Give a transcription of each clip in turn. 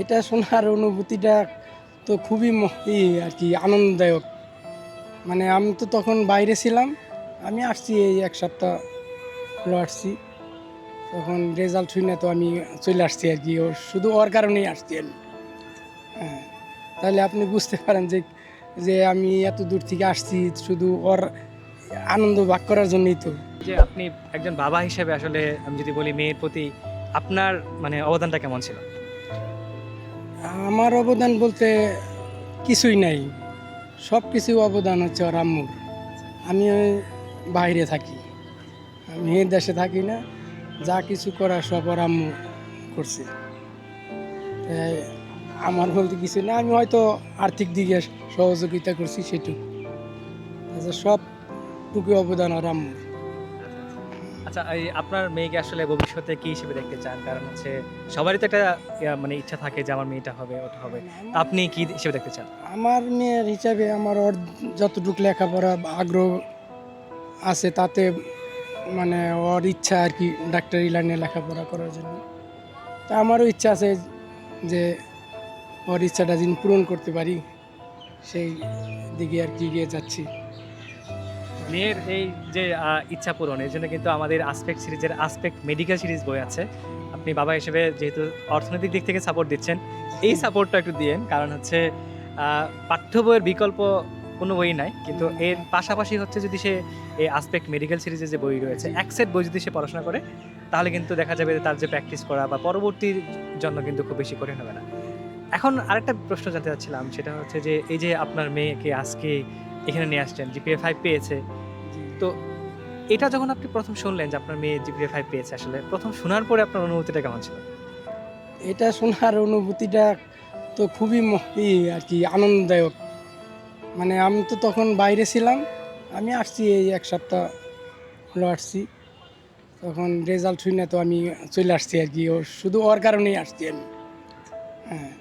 এটা শোনার অনুভূতিটা তো খুবই ই আর কি আনন্দদায়ক। মানে আমি তো তখন বাইরে ছিলাম, আমি আসছি এই এক সপ্তাহ হলো আসছি। তখন রেজাল্ট শুনে তো আমি চলে আসছি আর কি শুধু ওর কারণেই আসছি আমি। হ্যাঁ তাহলে আপনি বুঝতে পারেন যে যে আমি এত দূর থেকে আসছি শুধু ওর আনন্দ ভাগ করার জন্যই তো। যে আপনি একজন বাবা হিসেবে আসলে আমি যদি বলি মেয়ের প্রতি আপনার মানে অবদানটা কেমন ছিল? আমার অবদান বলতে কিছুই নাই। সব কিছু অবদান হচ্ছে ওর আম্মুর। আমি বাইরে থাকি। আমি দেশে থাকি না। যা কিছু করা সব ওর আম্মু করছে। আমার বলতে কিছু না। আমি হয়তো আর্থিক দিকে সহযোগিতা করছি সেটুকু। সবটুকু অবদান ওর আম্মুর। আচ্ছা এই আপনার মেয়েকে আসলে ভবিষ্যতে কি হিসেবে দেখতে চান? কারণ হচ্ছে সবারই তো একটা মানে ইচ্ছা থাকে যে আমার মেয়েটা হবে, ওটা হবে। আপনি কি হিসেবে দেখতে চান? আমার মেয়ের হিসাবে আমার ওর যতটুকু লেখাপড়া আগ্রহ আছে, তাতে মানে ওর ইচ্ছা আর কি ডাক্তারি লাইনে লেখাপড়া করার জন্য। তা আমারও ইচ্ছা আছে যে ওর ইচ্ছাটা যিনি পূরণ করতে পারি, সেই দিকে আর কি এগিয়ে যাচ্ছি। মেয়ের এই যে ইচ্ছা পূরণ এর জন্য কিন্তু আমাদের আসপেক্ট সিরিজের আসপেক্ট মেডিকেল সিরিজ বই আছে। আপনি বাবা হিসেবে যেহেতু অর্থনৈতিক দিক থেকে সাপোর্ট দিচ্ছেন, এই সাপোর্টটা একটু দিয়েন। কারণ হচ্ছে পাঠ্য বইয়ের বিকল্প কোনো বই নাই। কিন্তু এর পাশাপাশি হচ্ছে যদি সে এই আসপেক্ট মেডিকেল সিরিজের যে বই রয়েছে, এক সেট বই যদি সে পড়াশোনা করে, তাহলে কিন্তু দেখা যাবে তার যে প্র্যাকটিস করা বা পরবর্তীর জন্য কিন্তু খুব বেশি কঠিন হবে না। এখন আরেকটা প্রশ্ন জানতে চাচ্ছিলাম, সেটা হচ্ছে যে, এই যে আপনার মেয়েকে আজকে এখানে নিয়ে আসছেন জিপিএ ফাইভ পেয়েছে। তো এটা যখন আপনি প্রথম শুনলেন যে আপনার মেয়ে জিপিএ ফাইভ পেয়েছে আসলে প্রথম শোনার পরে আপনার অনুভূতিটা কেমন ছিল? এটা শোনার অনুভূতিটা তো খুবই আর কি আনন্দদায়ক। মানে আমি তো তখন বাইরে ছিলাম আমি আসছি এই এক সপ্তাহ হলো আসছি। তখন রেজাল্ট শুনে তো আমি চলে আসছি আর কি ও শুধু ওর কারণেই আসছি আমি। হ্যাঁ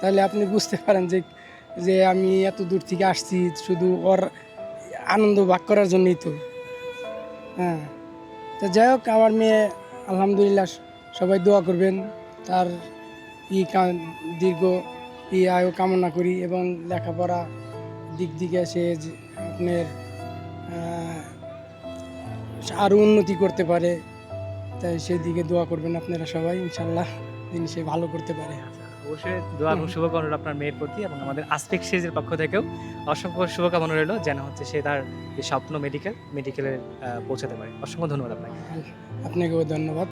তাহলে আপনি বুঝতে পারেন যে যে আমি এত দূর থেকে আসছি, শুধু ওর আনন্দ ভাগ করার জন্যই তো। হ্যাঁ। তো যাই হোক, আমার মেয়ে, আলহামদুলিল্লাহ, সবাই দোয়া করবেন। তার ই দীর্ঘ ই আয়ু কামনা করি এবং লেখাপড়া দিক দিকে সে আপনার আরও উন্নতি করতে পারে, তাই সেই দিকে দোয়া করবেন আপনারা সবাই, ইনশাল্লাহ যিনি সে ভালো করতে পারে। অবশ্যই দোয়া এবং শুভকামনা আপনার মেয়ের প্রতি এবং আমাদের আসপেক্ট সিরিজের পক্ষ থেকেও। অসংখ্য শুভকামনা রইল যেন হচ্ছে সে তার যে স্বপ্ন মেডিকেল মেডিকেলে পৌঁছাতে পারে। অসংখ্য ধন্যবাদ আপনাকে। আপনাকেও ধন্যবাদ।